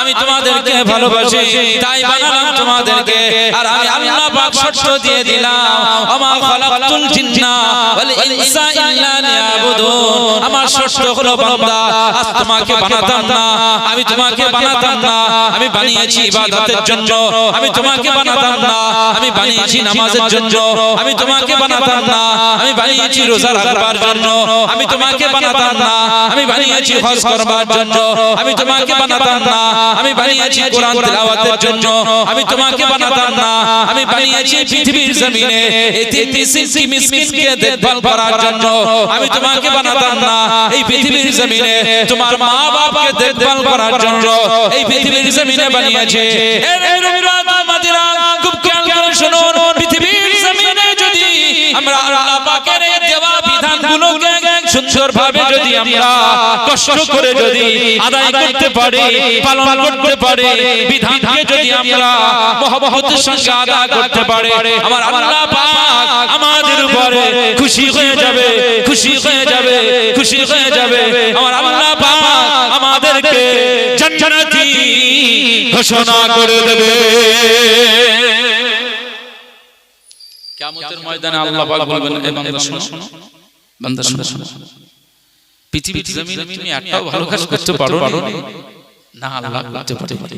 আমি তোমাদেরকে ভালোবাসি তাই বানালাম তোমাদেরকে। আর আমি আল্লাহ পাক শর্ত দিয়ে দিলাম। আমা খালাকতুল জিন্না। ওয়াল ইনসা ইল্লা লিয়াবুদুন আমার শর্ত হলো বান্দা আজ তোমাকে বানাতাম না আমি তোমাকে বানাতাম না আমি বানিয়েছি ইবাদতের জন্য আমি তোমাকে বানাতাম না আমি বানিয়েছি নামাজের জন্য আমি তোমাকে বানাতাম না আমি বানিয়েছি রোজা রাখবার জন্য আমি তোমাকে বানাতাম না আমি বানিয়েছি হজ করবার জন্য আমি তোমাকে বানাতাম না আমি বানিয়েছি কোরআন তেলাওয়াতের জন্য আমি তোমাকে বানাতাম না আমি বানিয়েছি পৃথিবীর জমিনে এই তিনটি সিসি মিসকিনকে দেখভাল করার জন্য আমি তোমাকে বানাতাম না। এই পৃথিবীর জমিনে তোমার মা বাবাকে দেখভাল করার জন্য এই পৃথিবীর জমিনে বানিয়েছে। সুন্দরভাবে যদি আমরা কষ্ট করে যদি আদায় করতে পারি পালন করতে পারি বিধানকে যদি আমরা মহব্বতের সঙ্গে আদায় করতে পারি আমার আল্লাহ পাক আমাদের উপরে খুশি হয়ে যাবে খুশি হয়ে যাবে খুশি হয়ে যাবে আমার আল্লাহ পাক আমাদেরকে জান্নাতি ঘোষণা করে দেবে। কিয়ামতের ময়দানে আল্লাহ পাক বলবেন এ বান্দা শোনো। বান্দা শোনো পৃথিবীর জমিনে তুমি একটাও ভালো কাজ করতে পারো না আল্লাহ করতে পারে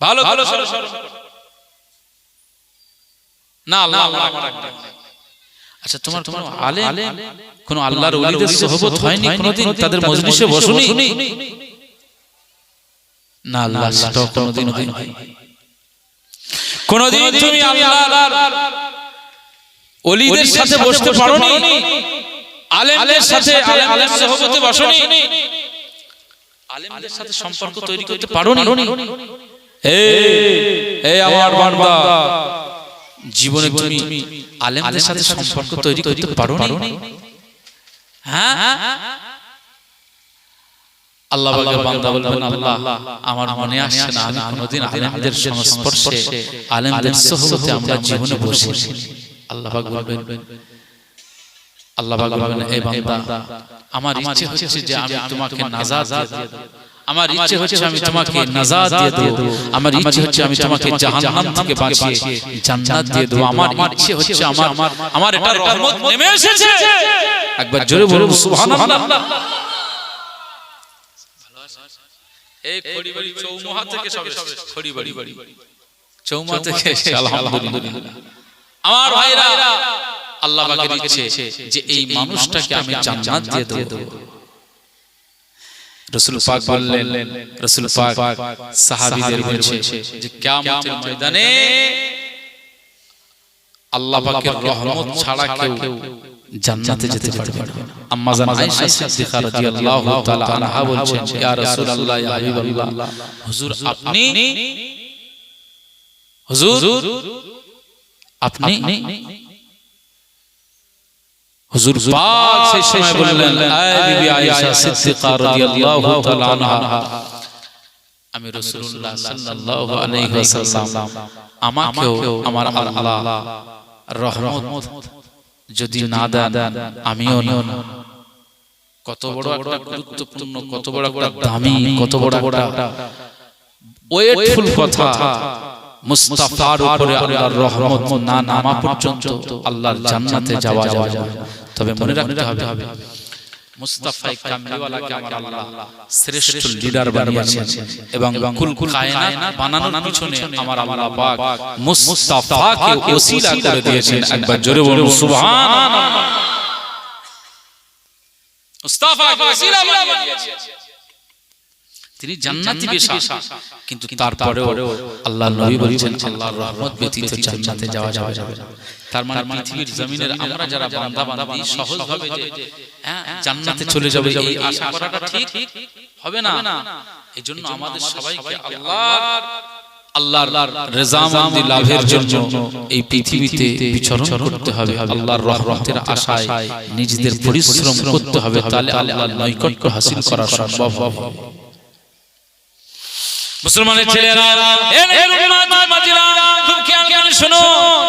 ভালো ভালো সরো সরো না আল্লাহ আচ্ছা তোমার তোমার আলেম কোন আল্লাহর ওলিদের সোহবত হয়নি কোনোদিন তাদের মজলিসে বসুনি না আল্লাহ সেটাও কোনোদিন হয়নি কোনোদিন তুমি আল্লাহর ওলিদের সাথে বসতে পারোনি। আলেমদের সাথে আলেমের সোহবতে বসনি আলেমদের সাথে সম্পর্ক তৈরি করতে পারোনি। হে হে আমার বান্দা। জীবনে তুমি আলেমদের সাথে সম্পর্ক তৈরি করতে পারোনি। হ্যাঁ? আল্লাহ পাকের বান্দা বলবেন আল্লাহ আমার মনে আসছে না আমি কোনোদিন আলেমদের সংস্পর্শে আলেমদের সোহবতে আমরা জীবনে বসে। আল্লাহ বলবেন আল্লাহ বলবেন এই বান্দা আমার ইচ্ছে হচ্ছে যে আমি তোমাকে নাজাত দিয়ে দেব। আমার ইচ্ছে হচ্ছে আমি তোমাকে নাজাত দিয়ে দেব। আমার ইচ্ছে হচ্ছে আমি তোমাকে জাহান্নাম থেকে বাঁচিয়ে জান্নাত দিয়ে দেব। আমার ইচ্ছে হচ্ছে আমার আমার এটা রহমত নেমে এসেছে। একবার জোরে বলুন সুবহানাল্লাহ। এই খড়িবাড়ি চৌমুহা থেকে সবে খড়িবাড়ি চৌমুহা থেকে আলহামদুলিল্লাহ। আমার ভাইরা আল্লাহ পাকের ইচ্ছে যে এই মানুষটাকে আমি জান্নাত দিয়ে দেব। রাসূল পাক বললেন রাসূল পাক সাহাবীদের বলছে যে কিয়ামতের ময়দানে আল্লাহ পাকের রহমত ছাড়া কেউ জান্নাতে যেতে পারবে না। আম্মা জান আয়েশা সিদ্দিকা রাদিয়াল্লাহু তাআলা আনহা বলছেন ইয়া রাসূলুল্লাহ ইয়া হাবিবাল্লাহ। হুজুর আপনি হুজুর আপনি হুজুর পাক সেই সময় বললেন আয় বিবি আয়েশা সিদ্দিকা রাদিয়াল্লাহু তাআলা আনহা। আমি রাসূলুল্লাহ সাল্লাল্লাহু আলাইহি ওয়াসাল্লাম। আমাকেও আমার আল্লাহ রহমত যদি না দেন আমিও না। কত বড় একটা গুরুত্বপূর্ণ কত বড় একটা দামি কত বড় একটা ওয়েটফুল কথা। মুস্তাফার উপরে আল্লাহর রহমত না নামা পর্যন্ত আল্লাহর জান্নাতে যাওয়া যাওয়া যাবে। তবে মনে রাখতে হবে মুস্তাফাই কামলিওয়ালাকে আমার আল্লাহ শ্রেষ্ঠ লিডার বানিয়েছেন। এবং কুল কুল কায়নাত বানানোর পিছনে আমার আল্লাহ পাক মুস্তাফাকে ওসিলা করে দিয়েছেন। একবার জোরে বলুন সুবহানাল্লাহ। মুস্তাফাকে ওসিলা বানিয়ে দিয়েছেন তিনি জান্নাতি বেশা কিন্তু তারপরেও আল্লাহ নবী বলেছেন আল্লাহর রহমত ব্যতীত জান্নাতে যাওয়া যাবে না। তার মানে পৃথিবীর জমিনের আমরা যারা বান্দা বান্দি সহজ ভাবে যে হ্যাঁ, জান্নাতে চলে যাবে এই আশা করাটা ঠিক হবে না। এজন্য আমাদের সবাইকে আল্লাহর আল্লাহর রেজামন্দি লাভের জন্য এই পৃথিবীতে বিচরণ করতে হবে। আল্লাহর রহমতের আশায় নিজেদের পরিশ্রম করতে হবে। তাহলে আল্লাহর নৈকট্য হাসিল করা সম্ভব হবে মুসলমানের ছেলেরা খুব খেয়াল করে শুনো।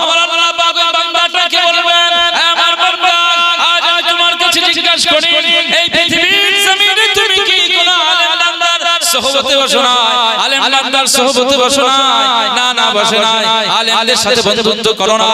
আমার আল্লাহ পাক বান্দাটাকে বলবেন আমার বান্দা আজ আমি তোমার কাছে জিজ্ঞাসা করি এই পৃথিবীর জমিনে তুমি কি কোন আলেম বান্দার সোহবতে বসো না আলেম বান্দার সোহবতে বসো না না না বসে না আলেমদের সাথে বন্ধুত্ব করো না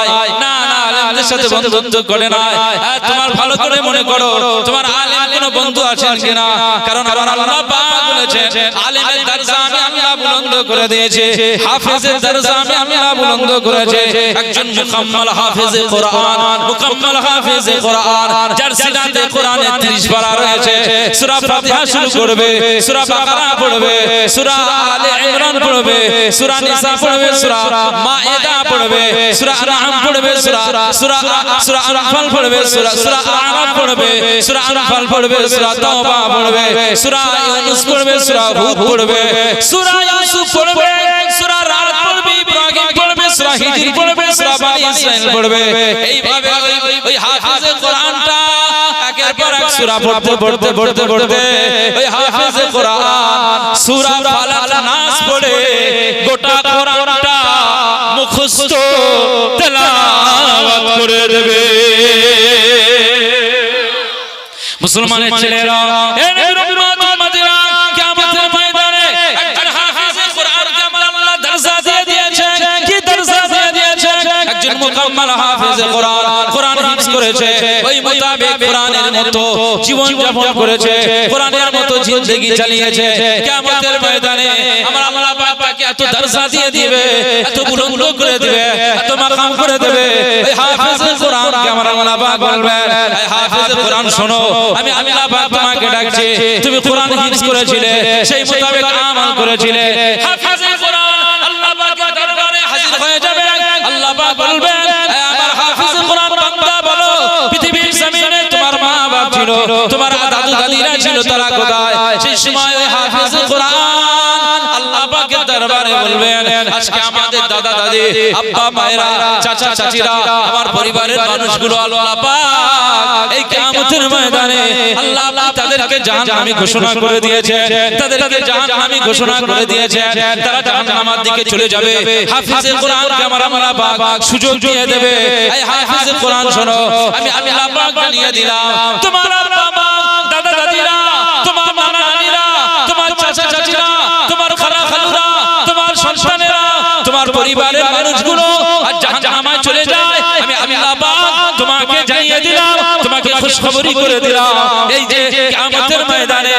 না না আলেমদের সাথে বন্ধুত্ব করে না হ্যাঁ, তোমার ভালো করে মনে করো তোমার আলেম কোনো বন্ধু আছেন কিনা? কারণ আমার আল্লাহ পাক বলেছে আলেমের দরজা আমি আল্লাহ বুলন্দ করে দিয়েছে। হাফেজের দরজা আমি আল্লাহ বুলন্দ করেছে। একজন মুকাম্মাল হাফেজে কোরআন মুকাম্মাল হাফেজে কোরআন যার সিনাতে কোরআনে 30 পারা রয়েছে। সূরা ফাতিহা শুরু করবে সূরা বাকারা পড়বে সূরা আলে ইমরান পড়বে সূরা নিসা পড়বে সূরা মায়েদা পড়বে সূরা আনআম পড়বে সূরা সূরা সূরা আনফাল পড়বে সূরা সূরা আরাফ পড়বে সূরা আনফাল পড়বে সূরা তাওবা পড়বে সূরা ইউনুস পড়বে সূরা হুদ পড়বে সূরা ইউসুফ পড়বে সূরা রাত পড়বে ইব্রাহিম পড়বে সূরা হিজর পড়বে সূরা বানি ইসরাইল পড়বে এইভাবে ওই হাফেজে কোরআনটা একের পর এক সূরা পড়তে পড়তে পড়তে পড়তে ওই হাফেজে কোরআন সূরা ফালাক নাস পড়ে গোটা কোরআনটা মুখস্থ দেবে মুসলমানের ছেলেরা মুকাম্মাল হাফেজে কোরআন কোরআন হিফজ করেছে ওই মোতাবেক কোরআনের মতো জীবন যাপন করেছে কোরআনের মতো জিন্দেগি চালিয়েছে কিয়ামতের ময়দানে আমার আল্লাহ পাক তাকে এত দরজা দিয়ে দিবে এত বুলন্দ করে দিবে এত মাকাম করে দেবে এই হাফেজে কোরআনকে আমার আল্লাহ পাক বলবেন এই কোরআন শোনো আমি আল্লাহ পাক তোমাকে ডাকছি তুমি কোরআন হিফজ করেছিলে সেই মোতাবেক আমল করেছিলে হাফেজে কোরআন আল্লাহ পাকের দরবারে হাজির হয়ে যাবে আল্লাহ পাক বলবেন আমার হাফেজ কোরআন বান্দা বলো পৃথিবীর জমিনে তোমার মা বাপ ছিল তোমার দাদু দাদিরা ছিল তারা কোথায়? সেই সময় দরবারে বলবেন আজকে আমাদের দাদা দাদি আব্বা মায়েরা চাচা চাচিরা আমার পরিবারের মানুষগুলো আল্লাহ পাক এই কিয়ামতের ময়দানে আল্লাহ পাক তাদেরকে জাহান্নামী ঘোষণা করে দিয়েছে তাদেরকে জাহান্নামী ঘোষণা করে দিয়েছে তারা জাহান্নামের দিকে চলে যাবে। হাফেজে কোরআনকে আমার আল্লাহ পাক সুযোগ দিয়ে দেবে। এই হাফেজে কোরআন শোনো। আমি আল্লাহ পাক জানিয়ে দিলাম। তোমার আব্বা মা দাদা দাদিরা তোমার নানা নানিরা তোমার চাচা চাচিরা তোমার খালা খালুরা তোমার সন্তানেরা তোমার পরিবারের মানুষগুলো আর জাহান্নামে চলে যায় আমি আল্লাহ পাক তোমাকে জানিয়ে দিলাম তোমাকে খুশখবরি করে দিলাম এই যে কিয়ামতের ময়দানে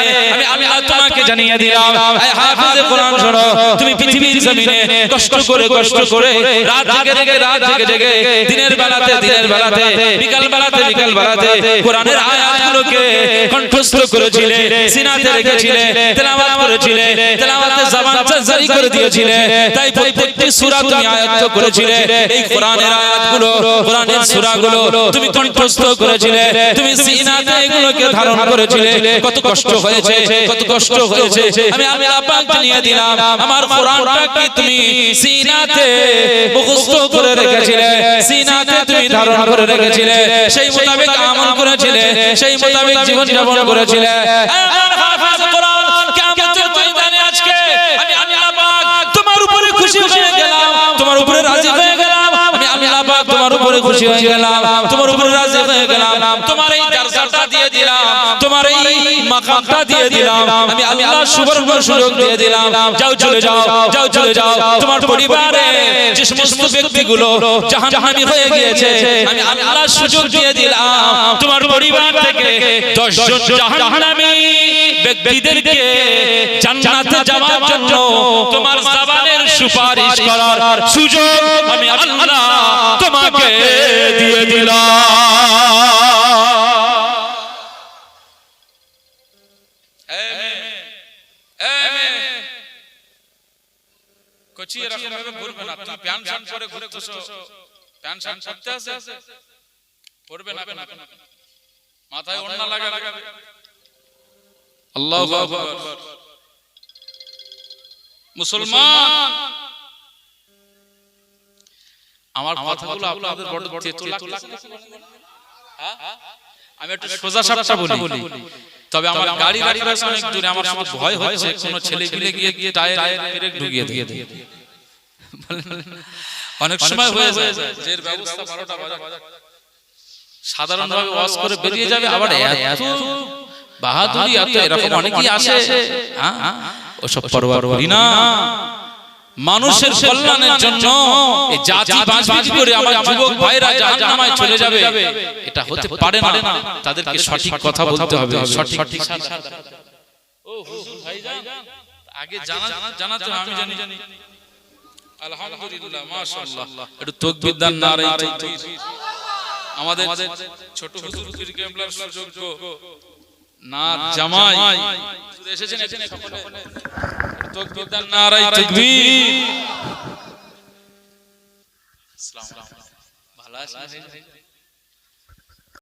আমি আল্লাহ তোমাকে জানিয়ে দিলাম। হাফেজে কোরআন শোনো। তুমি পৃথিবীর জমিনে কষ্ট করে কষ্ট করে রাত জেগে জেগে রাত জেগে জেগে দিনের বেলাতে দিনের বেলাতে বিকাল বেলাতে বিকাল বেলাতে কোরআনের আয়াতগুলোকে কণ্ঠস্থ করেছিলে সিনাতে রেখেছিলে তেলাওয়াত করেছিলে তেলাওয়াতে জবান জারি করে দিয়েছিলে তাই প্রত্যেকটি সূরা তুমি আয়াত করেছিলে এই কোরআনের আয়াতগুলো কোরআনের সূরাগুলো তুমি কণ্ঠস্থ করেছিলে তুমি সিনাতে এগুলোকে ধারণ করেছিলে কত কষ্ট হয়েছে কত কষ্ট হয়েছে। আমি আল্লাহ পাক জানিয়ে দিলাম। আমার কোরআনটাকে তুমি সিনাতে মুখস্থ করে রেখেছিলে। সিনাতে তুমি ধারণ করে রেখেছিলে। সেই মোতাবেক আমল করেছিলে। সেই মোতাবেক জীবন যাপন করেছিলে। তোমার উপরে খুশি হয়ে গেলাম। তোমার উপরে রাজি হয়ে গেলাম। আমি আল্লাহ পাক তোমার উপরে খুশি হয়ে গেলাম। তোমার উপরে রাজি হয়ে গেলাম। তোমার এই দরজাটা দিয়ে দিলাম। তোমার এই মাকামটা দিয়ে দিলাম। আমি আল্লাহ সুবর্ণ সুযোগ দিয়ে দিলাম। যাও চলে যাও যাও চলে যাও তোমার পরিবারে যে সমস্ত ব্যক্তিগুলো জাহান্নামী হয়ে গিয়েছে। আমি আমি আল্লাহ সুযোগ দিয়ে দিলাম। তোমার পরিবার থেকে 10 জন জাহান্নামী ব্যক্তিদেরকে জান্নাতে যাওয়ার জন্য তোমার জবানের সুপারিশ করার সুযোগ আমি আল্লাহ তোমাকে দিয়ে দিলাম। কচি এরকম ভাবে ঘুরবে না। তুমি প্যান শান পরে ঘুরতেছো। প্যান শান পরতে আছে? পরবে না না মাথায় ওড়না লাগাবে। আল্লাহু মুসলমান! আমার কথাগুলো আপনাদের বড় তেতো লাগছে? আমি একটু সোজা সাপটা বলি। তবে আমার গাড়ি গাড়ি অনেক দূরে আমার ভয় হচ্ছে। কোন ছেলে গিয়ে গিয়ে টায়ার ব্রেক ঢুকিয়ে দিয়ে। দিয়ে। অনেক সময় হয়ে যায়। যে ব্যবস্থা 12টা বাজে। সাধারণভাবে ওয়াজ করে বেরিয়ে যাবে আবার এত বাহাদুরি এত এরকম অনেকেই আসে। হ্যাঁ? ওসব পরোয়া করি না। মানুষের কল্যাণের জন্য এই জাতি বাঁচবাঁচ করে? আমার যুবক ভাইরা জাহান্নামায় চলে যাবে। এটা হতে পারে না। তাদেরকে সঠিক কথা বলতে হবে। সঠিক সঠিক ও হুজুর ভাইজান। আগে জানা জানাতে হবে, আমি জানি। জানি আলহামদুলিল্লাহ মাশাআল্লাহ। একটু তাকবীর দান নারে তাকবীর আমাদের ছোট হুজুর পীর কেবলার সুযোগ্য। না জামাই। এসেছেন এখানে? সকলে তাকবীর দান নারে তাকবীর। আসসালামু আলাইকুম। ভালো আছেন।